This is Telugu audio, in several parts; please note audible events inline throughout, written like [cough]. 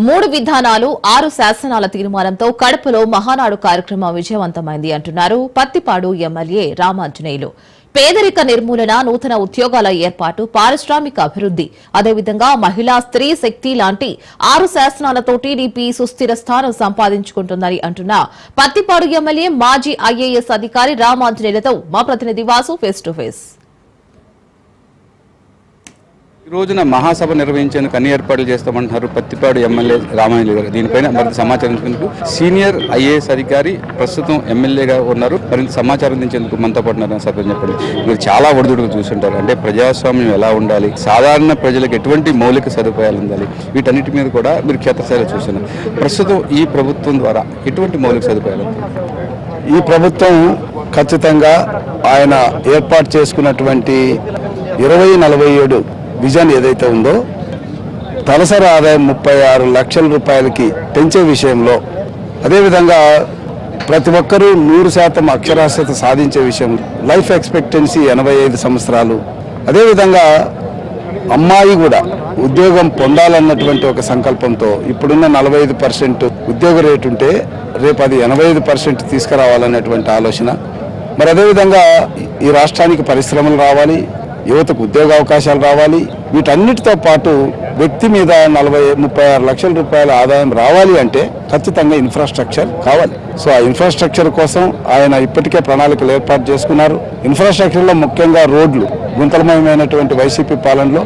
మూడు విధానాలు ఆరు శాసనాల తీర్మానంతో కడపలో మహానాడు కార్యక్రమం విజయవంతమైంది అంటున్నారు పత్తిపాడు ఎమ్మెల్యే రామాంజనేయులు. పేదరిక నిర్మూలన నూతన ఉద్యోగాల ఏర్పాటు పారిశ్రామిక అభివృద్ది అదేవిధంగా మహిళా స్త్రీ శక్తి లాంటి ఆరు శాసనాలతో టీడీపీ సుస్థిర స్థానం సంపాదించుకుంటుందని అంటున్న పత్తిపాడు ఎమ్మెల్యే మాజీ ఐఏఎస్ అధికారి రామాంజనేయులతో మా ప్రతినిధి వాసు ఫేస్ టు ఫేస్ రోజున మహాసభ నిర్వహించేందుకు అన్ని ఏర్పాట్లు చేస్తామంటున్నారు పత్తిపాడు ఎమ్మెల్యే రామాయణ గారు. దీనిపైన మరింత సమాచారం ఇచ్చేందుకు సీనియర్ ఐఏఎస్ అధికారి ప్రస్తుతం ఎమ్మెల్యేగా ఉన్నారు. మరింత సమాచారం అందించేందుకు మనతో పాటు ఉన్నారు సార్ చెప్పండి మీరు చాలా ఒడిదుడుకు చూస్తుంటారు. అంటే ప్రజాస్వామ్యం ఎలా ఉండాలి? సాధారణ ప్రజలకు ఎటువంటి మౌలిక సదుపాయాలు ఉండాలి? వీటన్నిటి మీద కూడా మీరు క్షేత్రస్థాయిలో చూస్తున్నారు. ప్రస్తుతం ఈ ప్రభుత్వం ద్వారా ఎటువంటి మౌలిక సదుపాయాలు ఈ ప్రభుత్వం ఖచ్చితంగా ఆయన ఏర్పాటు చేసుకున్నటువంటి ఇరవై నలభై ఏడు విజన్ ఏదైతే ఉందో తలసరి ఆదాయం ముప్పై ఆరు లక్షల రూపాయలకి పెంచే విషయంలో అదేవిధంగా ప్రతి ఒక్కరూ నూరు శాతం అక్షరాస్యత సాధించే విషయం లైఫ్ ఎక్స్పెక్టెన్సీ ఎనభై ఐదు సంవత్సరాలు అదేవిధంగా అమ్మాయి కూడా ఉద్యోగం పొందాలన్నటువంటి ఒక సంకల్పంతో ఇప్పుడున్న నలభై ఐదు పర్సెంట్ ఉద్యోగ రేటు ఉంటే రేపు అది ఎనభై ఐదు పర్సెంట్ తీసుకురావాలనేటువంటి ఆలోచన. మరి అదేవిధంగా ఈ రాష్ట్రానికి పరిశ్రమలు రావాలి యువతకు ఉద్యోగ అవకాశాలు రావాలి. వీటన్నిటితో పాటు వ్యక్తి మీద నలభై ముప్పై ఆరు లక్షల రూపాయల ఆదాయం రావాలి అంటే ఖచ్చితంగా ఇన్ఫ్రాస్ట్రక్చర్ కావాలి. సో ఆ ఇన్ఫ్రాస్ట్రక్చర్ కోసం ఆయన ఇప్పటికే ప్రణాళికలు ఏర్పాటు చేసుకున్నారు. ఇన్ఫ్రాస్ట్రక్చర్లో ముఖ్యంగా రోడ్లు గుంతలమయమైనటువంటి వైసీపీ పాలనలో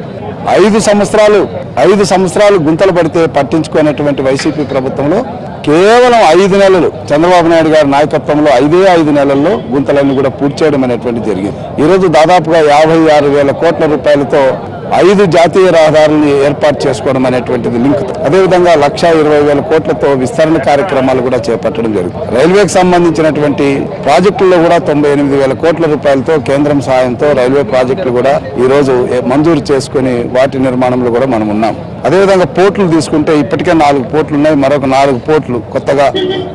ఐదు సంవత్సరాలు ఐదు సంవత్సరాలు గుంతలు పడితే పట్టించుకునేటువంటి వైసీపీ ప్రభుత్వంలో కేవలం ఐదు నెలలు చంద్రబాబు నాయుడు గారి నాయకత్వంలో ఐదే ఐదు నెలల్లో గుంతలన్నీ కూడా పూర్తి చేయడం అనేటువంటి జరిగింది. ఈరోజు దాదాపుగా యాభై ఆరు వేల కోట్ల రూపాయలతో ఐదు జాతీయ రహదారులను ఏర్పాటు చేసుకోవడం అనేటువంటిది లింక్. అదేవిధంగా లక్ష ఇరవై వేల కోట్లతో విస్తరణ కార్యక్రమాలు కూడా చేపట్టడం జరుగుతుంది. రైల్వేకి సంబంధించినటువంటి ప్రాజెక్టుల్లో కూడా తొంభై ఎనిమిది వేల కోట్ల రూపాయలతో కేంద్రం సహాయంతో రైల్వే ప్రాజెక్టులు కూడా ఈ రోజు మంజూరు చేసుకుని వాటి నిర్మాణంలో కూడా మనం ఉన్నాం. అదేవిధంగా పోర్టులు తీసుకుంటే ఇప్పటికే నాలుగు పోర్టులు ఉన్నాయి. మరొక నాలుగు పోర్టులు కొత్తగా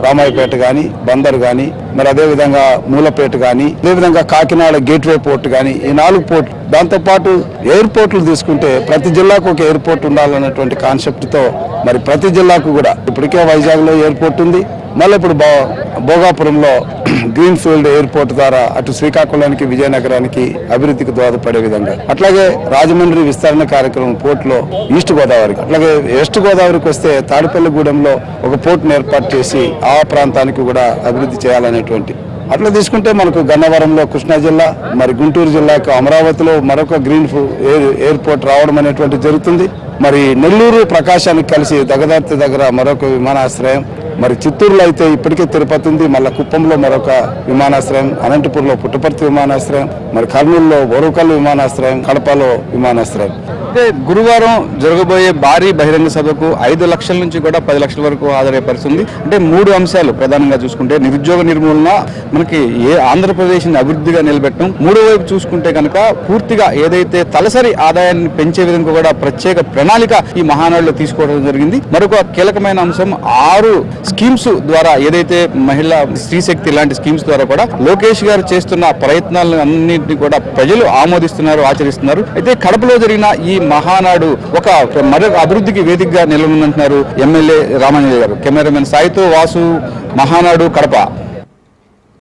రామాయపేట కానీ బందర్ కానీ మరి అదేవిధంగా మూలపేట కానీ అదేవిధంగా కాకినాడ గేట్వే పోర్ట్ కానీ ఈ నాలుగు పోర్ట్ దాంతోపాటు ఎయిర్పోర్ట్లు తీసుకుంటే ప్రతి జిల్లాకు ఒక ఎయిర్పోర్ట్ ఉండాలన్నటువంటి కాన్సెప్ట్తో మరి ప్రతి జిల్లాకు కూడా ఇప్పటికే వైజాగ్లో ఎయిర్పోర్ట్ ఉంది. మళ్ళీ ఇప్పుడు బో భోగాపురంలో [clears throat] గ్రీన్ ఫీల్డ్ ఎయిర్పోర్ట్ ద్వారా అటు శ్రీకాకుళానికి విజయనగరానికి అభివృద్ధికి దోహదపడే విధంగా. అట్లాగే రాజమండ్రి విస్తరణ కార్యక్రమం పోర్టులో ఈస్ట్ గోదావరికి అట్లాగే వెస్ట్ గోదావరికి వస్తే తాడిపల్లిగూడెంలో ఒక పోర్టును ఏర్పాటు చేసి ఆ ప్రాంతానికి కూడా అభివృద్ధి చేయాలనేటువంటి. అట్లా తీసుకుంటే మనకు గన్నవరంలో కృష్ణా జిల్లా మరి గుంటూరు జిల్లాకు అమరావతిలో మరొక గ్రీన్ ఎయిర్పోర్ట్ రావడం అనేటువంటి జరుగుతుంది. మరి నెల్లూరు ప్రకాశానికి కలిసి దగదర్తి దగ్గర మరొక విమానాశ్రయం మరి చిత్తూరులో అయితే ఇప్పటికే తిరుపతి ఉంది మళ్ళీ కుప్పంలో మరొక విమానాశ్రయం అనంతపూర్లో పుట్టపర్తి విమానాశ్రయం మరి కర్నూలులో బోరుకల్ విమానాశ్రయం కడపలో విమానాశ్రయం. అయితే గురువారం జరగబోయే భారీ బహిరంగ సభకు ఐదు లక్షల నుంచి కూడా పది లక్షల వరకు హాజరయ్యే అంటే మూడు అంశాలు ప్రధానంగా చూసుకుంటే నిరుద్యోగ నిర్మూలన మనకి ఏ ఆంధ్రప్రదేశ్ని అభివృద్ధిగా నిలబెట్టడం మూడో వైపు చూసుకుంటే కనుక పూర్తిగా ఏదైతే తలసరి ఆదాయాన్ని పెంచే విధంగా కూడా ప్రత్యేక ప్రణాళిక ఈ మహానాడులో తీసుకోవడం జరిగింది. మరొక కీలకమైన అంశం ఆరు స్కీమ్స్ ద్వారా ఏదైతే మహిళా స్త్రీశక్తి లాంటి స్కీమ్స్ ద్వారా కూడా లోకేష్ గారు చేస్తున్న ప్రయత్నాలను అన్నింటినీ కూడా ప్రజలు ఆమోదిస్తున్నారు ఆచరిస్తున్నారు. అయితే కడపలో జరిగిన ఈ మహానాడు ఒక మరొక అభివృద్ధికి వేదికగా నిలవనుందంటున్నారు ఎమ్మెల్యే రామాంజనేయ గారు. కెమెరామెన్ సాయితో వాసు మహానాడు కడప.